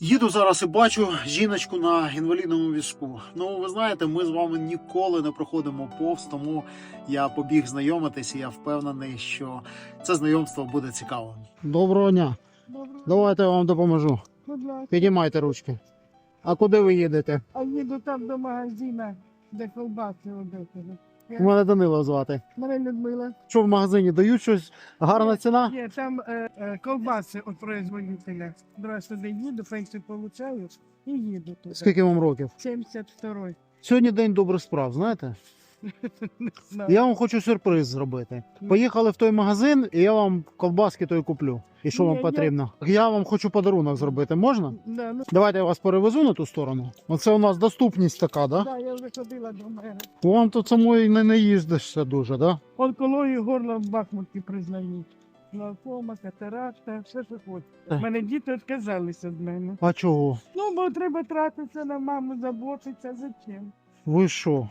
Їду зараз і бачу жіночку на інвалідному візку. Ну, ви знаєте, ми з вами ніколи не проходимо повз, тому я побіг знайомитись, і я впевнений, що це знайомство буде цікавим. Доброго дня. Добре, Давайте я вам допоможу. будь ласка. Підіймайте ручки. А куди ви їдете? А їду там до магазина, де колбаси робити. Мене Данило звати. Мене Людмила. Що в магазині дають щось? Гарна ціна? Є там е, е, ковбаси від производителя. Раз туди їду, пенсію получаю і їду туди. Скільки вам років? 72-й. Сьогодні день добрих справ, знаєте? Не знаю. Я вам хочу сюрприз зробити. Поїхали в той магазин, і я вам ковбаски той куплю. І що Ні, вам я- потрібно? Я вам хочу подарунок зробити. Можна? Да, ну, Давайте я вас перевезу на ту сторону. Оце у нас доступність така, да? да, я вже ходила до мене. Вам тут самої не наїздишся дуже, да? Онкологію горла в Бахмуті признають. Глаукома, катаракта, все, що хочете. Так. Мене діти відказалися від мене. А чого? Ну, бо треба тратитися на маму, заботитися. Зачем? Ви що?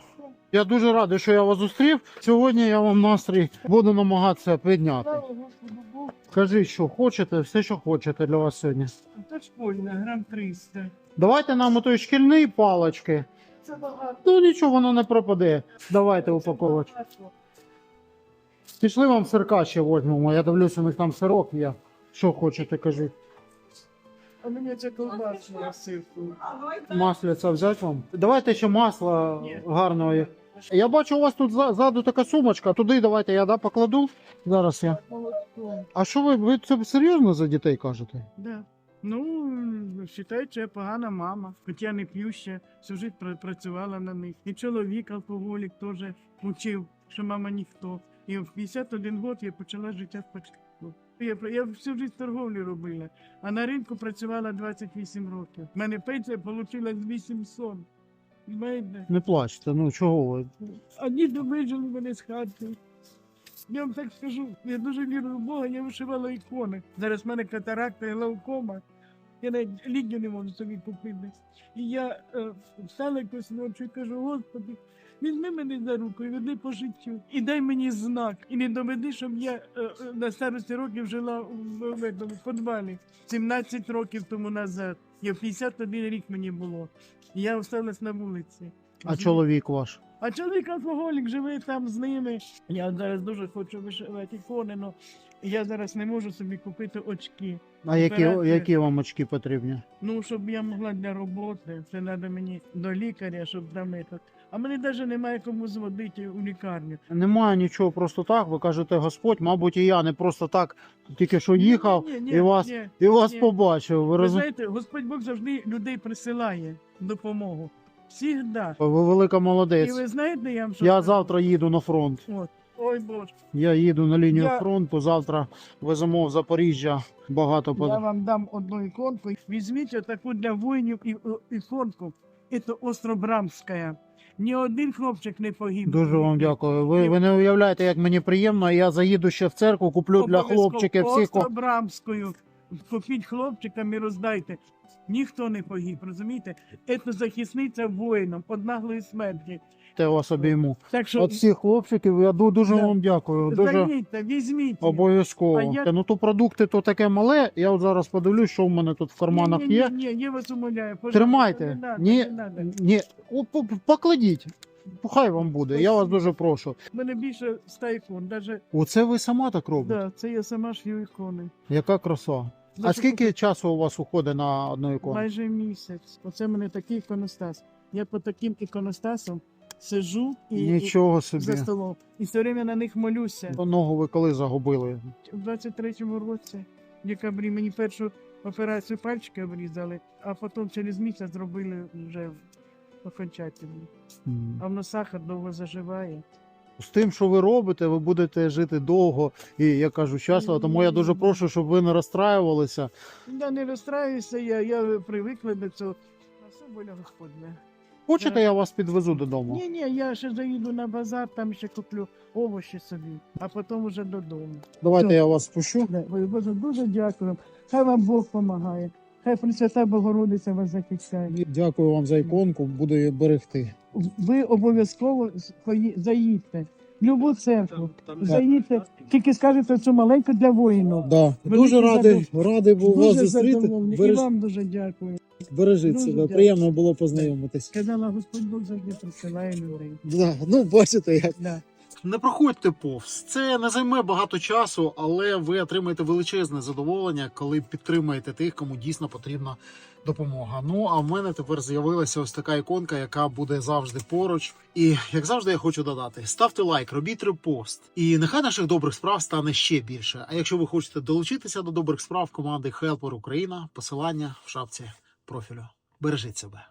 Я дуже радий, що я вас зустрів. Сьогодні я вам настрій буду намагатися підняти. Кажіть, що хочете, все, що хочете для вас сьогодні. Це школьна, грам 300. Давайте нам отой шкільний палочки. Це багато. Ну нічого, воно не пропаде. Давайте упаковочку. Пішли вам сирка ще возьмемо. Я дивлюся, у них там сирок є. Що хочете, кажіть. А мені це колбасу на сирку. Маслиця взяти вам? Давайте ще масла Ні. гарного. є. Я бачу, у вас тут за- ззаду така сумочка. Туди давайте я да, покладу. Зараз я. Молочко. А що ви, ви це серйозно за дітей кажете? Да. Ну, вважають, що я погана мама. Хоч я не п'ю ще, всю життя пра- працювала на них. І чоловік алкоголік теж учив, що мама ніхто. І в 51 год я почала життя спочатку. Я, я всю життя торговлю робила, а на ринку працювала 28 років. У мене пенсія вийшла 800. Знаєте? Не плачте, ну чого ви? А діти вижили мене з хати. Я вам так скажу, я дуже вірю в Бога, я вишивала ікони. Зараз в мене катаракта і глаукома. Я навіть ліки не можу собі купити. І я е, встала якось ночі і кажу, Господи, візьми мене за руку і веди по життю. І дай мені знак. І не доведи, щоб я е, е, на старості років жила в, в, в подвалі. 17 років тому назад. Я 51 рік мені було. І я осталась на вулиці. А чоловік ваш? А чоловік алкоголік живе там з ними. Я зараз дуже хочу вишивати ікони, але я зараз не можу собі купити очки. А які, Операція. які вам очки потрібні? Ну, щоб я могла для роботи, це треба мені до лікаря, щоб там этот. А мені навіть немає кому зводити у лікарню. Немає нічого просто так. Ви кажете, Господь, мабуть, і я не просто так тільки що їхав Ні, ні, і вас, ні. і вас ні. побачив. Ви Ви розумієте? знаєте, Господь Бог завжди людей присилає допомогу. Всігда. Ви велика І молодець. ви знаєте, я вам що Я скажу? завтра їду на фронт. От. Ой Боже. Я їду на лінію Я- фронту. Завтра веземо в Запоріжжя багато Я вам дам одну іконку. Візьміть отаку для воїнів і, і- іконку. Це Остробрамська. Ні один хлопчик не погиб. Дуже вам дякую. Ви, ви не уявляєте, як мені приємно. Я заїду ще в церкву, куплю для Обов'язково хлопчиків всіх. ко- Остробрамською. Купіть хлопчикам і роздайте. Ніхто не погиб, розумієте? Це захисниця воїнам від наглої смерті. Вас обійму. Так що От всіх хлопчиків я ду- дуже Да. вам дякую. Дуже заїдьте, візьміть. обов'язково. А я- Ну то продукти то таке мале. Я от зараз подивлюсь, що в мене тут в карманах ні, ні, є. Ні, ні, я вас умоляю. пожалуйста, Тримайте. Не надо, Ні, не надо. ні, О, по- покладіть. Хай вам буде. Я вас дуже прошу. У мене більше ста ікон. Даже, Оце ви сама так робите? да, це я сама шью ікони. Яка краса. А Значить, скільки часу у вас уходить на одну ікону? Майже місяць. Оце в мене такий іконостас. Я по таким іконостасам сижу і, Нічого і собі. за столом. І все время на них молюся. Ногу ви коли загубили? У 23-му році, в декабрі, мені першу операцію пальчика обрізали, а потім через місяць зробили вже окончательно. М. А воно сахар довго заживає. З тим, що ви робите, ви будете жити довго і я кажу щасливо. Тому я дуже прошу, щоб ви не розстраювалися. Я не розстраюся, я, я привикла до цього. А все воля Господня. Хочете, я вас підвезу додому? Ні, ні, я ще заїду на базар, там ще куплю овочі собі, а потім уже додому. Давайте Все. я вас спущу. Ой, Боже, дуже дякую. Хай вам Бог допомагає. Хай Пресвята Богородиця вас захищає. Дякую вам за іконку, буду її берегти. Ви обов'язково пої- заїдьте. Любу церкву. Зайдіть, тільки скажете цю маленьку для воїнів. Да. Дуже радий, радий був вас Дуже зустріти. задоволений. І Береж... вам дуже дякую. Бережіть Дуже себе. Приємно було познайомитись. Казала, Господь Бог завжди присилає людей. Да. Ну, бачите, як. Да. Не проходьте повз. Це не займе багато часу, але ви отримаєте величезне задоволення, коли підтримаєте тих, кому дійсно потрібна допомога. Ну а в мене тепер з'явилася ось така іконка, яка буде завжди поруч. І як завжди, я хочу додати: ставте лайк, робіть репост. І нехай наших добрих справ стане ще більше. А якщо ви хочете долучитися до добрих справ команди Helper Україна, посилання в шапці профілю. Бережіть себе.